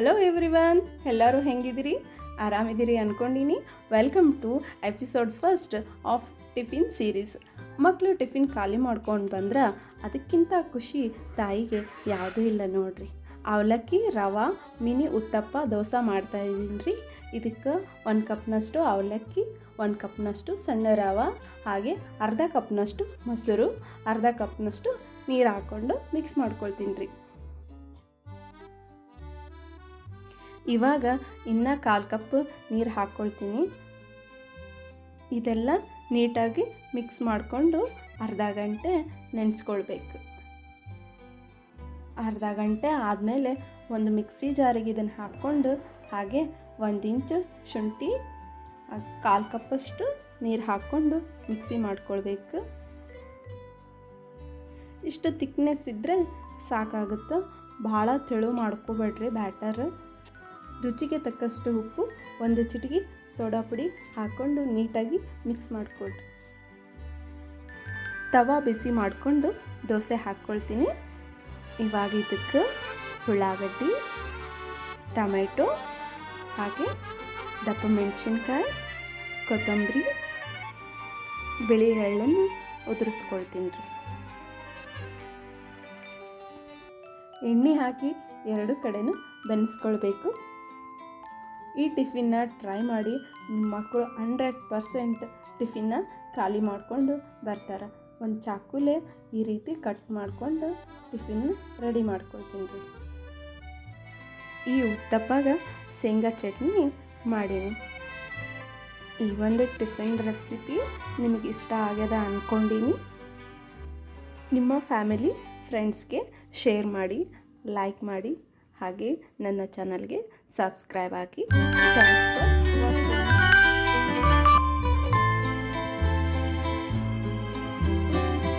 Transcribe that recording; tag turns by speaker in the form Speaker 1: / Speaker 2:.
Speaker 1: Hello everyone ಎಲ್ಲರೂ ಹೆಂಗಿದ್ದೀರಿ? ಆರಾಮಿದ್ದೀರಿ ಅಂದ್ಕೊಂಡಿನಿ welcome to episode first of tiffin series ಮಕ್ಕಳು ಟಿಫಿನ್ ಖಾಲಿ ಮಾಡ್ಕೊಂಡು ಬಂದ್ರೆ ಅದಕ್ಕಿಂತ ಖುಷಿ ತಾಯಿಗೆ ಯಾವುದೂ ಇಲ್ಲ ನೋಡ್ರಿ. ಅವಲಕ್ಕಿ, ರವೆ, ಮಿನಿ ಉತ್ತಪ್ಪ ದೋಸೆ ಮಾಡ್ತಾ ಇದ್ದೀನಿ ರೀ ಇದಕ್ಕೆ ಒಂದು ಕಪ್ನಷ್ಟು ಅವಲಕ್ಕಿ, ಒಂದು ಕಪ್ನಷ್ಟು ಸಣ್ಣ ರವೆ, ಹಾಗೆ ಅರ್ಧ ಕಪ್ನಷ್ಟು ಮೊಸರು, ಅರ್ಧ ಕಪ್ನಷ್ಟು ನೀರು ಹಾಕ್ಕೊಂಡು ಮಿಕ್ಸ್ ಮಾಡ್ಕೊಳ್ತೀನಿ ರೀ ಇವಾಗ ಇನ್ನು ಕಾಲು ಕಪ್ ನೀರು ಹಾಕ್ಕೊಳ್ತೀನಿ ಇದೆಲ್ಲ ನೀಟಾಗಿ ಮಿಕ್ಸ್ ಮಾಡಿಕೊಂಡು ಅರ್ಧ ಗಂಟೆ ನೆನೆಸ್ಕೊಳ್ಬೇಕು. ಅರ್ಧ ಗಂಟೆ ಆದಮೇಲೆ ಒಂದು ಮಿಕ್ಸಿ ಜಾರಿಗೆ ಇದನ್ನು ಹಾಕ್ಕೊಂಡು ಹಾಗೆ ಒಂದು ಇಂಚು ಶುಂಠಿ ಕಾಲು ಕಪ್ಪಷ್ಟು ನೀರು ಹಾಕ್ಕೊಂಡು ಮಿಕ್ಸಿ ಮಾಡ್ಕೊಳ್ಬೇಕು. ಇಷ್ಟು ತಿಕ್ನೆಸ್ ಇದ್ದರೆ ಸಾಕಾಗುತ್ತೆ? ಭಾಳ ತೆಳು ಮಾಡ್ಕೋಬೇಡ್ರಿ ಬ್ಯಾಟರ್ ರುಚಿಗೆ ತಕ್ಕಷ್ಟು ಉಪ್ಪು, ಒಂದು ಚಿಟಿಗೆ ಸೋಡಾ ಪುಡಿ ಹಾಕ್ಕೊಂಡು ನೀಟಾಗಿ ಮಿಕ್ಸ್ ಮಾಡಿಕೊಳ್ರಿ. ತವಾ ಬಿಸಿ ಮಾಡಿಕೊಂಡು ದೋಸೆ ಹಾಕ್ಕೊಳ್ತೀನಿ. ಇವಾಗ ಇದಕ್ಕೆ ಉಳ್ಳಾಗಡ್ಡಿ, ಟೊಮೆಟೊ, ಹಾಗೆ ದಪ್ಪ ಮೆಣಸಿನ್ಕಾಯಿ, ಕೊತ್ತಂಬರಿ, ಬಿಳಿ ಎಳ್ಳನ್ನು ಉದುರಿಸ್ಕೊಳ್ತೀನಿ ರೀ. ಎಣ್ಣೆ ಹಾಕಿ ಎರಡು ಕಡೆನೂ ಬೆನೆಸ್ಕೊಳ್ಬೇಕು. ಈ ಟಿಫಿನ್ನ ಟ್ರೈ ಮಾಡಿ ಮಕ್ಕಳು ಹಂಡ್ರೆಡ್ ಪರ್ಸೆಂಟ್ ಟಿಫಿನ್ನ ಖಾಲಿ ಮಾಡಿಕೊಂಡು ಬರ್ತಾರೆ. ಒಂದು ಚಾಕುಲೆ ಈ ರೀತಿ ಕಟ್ ಮಾಡಿಕೊಂಡು ಟಿಫಿನ್ ರೆಡಿ ಮಾಡ್ಕೊಳ್ತೀನಿ ರೀ. ಈ ಉತ್ತಪ್ಪಾಗ ಶೇಂಗಾ ಚಟ್ನಿ ಮಾಡೀನಿ. ಈ ಒಂದು ಟಿಫಿನ್ ರೆಸಿಪಿ ನಿಮಗೆ ಇಷ್ಟ ಆಗ್ಯದ ಅಂದ್ಕೊಂಡೀನಿ ನಿಮ್ಮ ಫ್ಯಾಮಿಲಿ ಫ್ರೆಂಡ್ಸ್ಗೆ ಶೇರ್ ಮಾಡಿ ಲೈಕ್ ಮಾಡಿ, ಹಾಗೆ ನನ್ನ ಚಾನಲ್ಗೆ ಸಬ್ಸ್ಕ್ರೈಬ್ ಆಗಿ ಥ್ಯಾಂಕ್ಸ್ ಫಾರ್ ವಾಚಿಂಗ್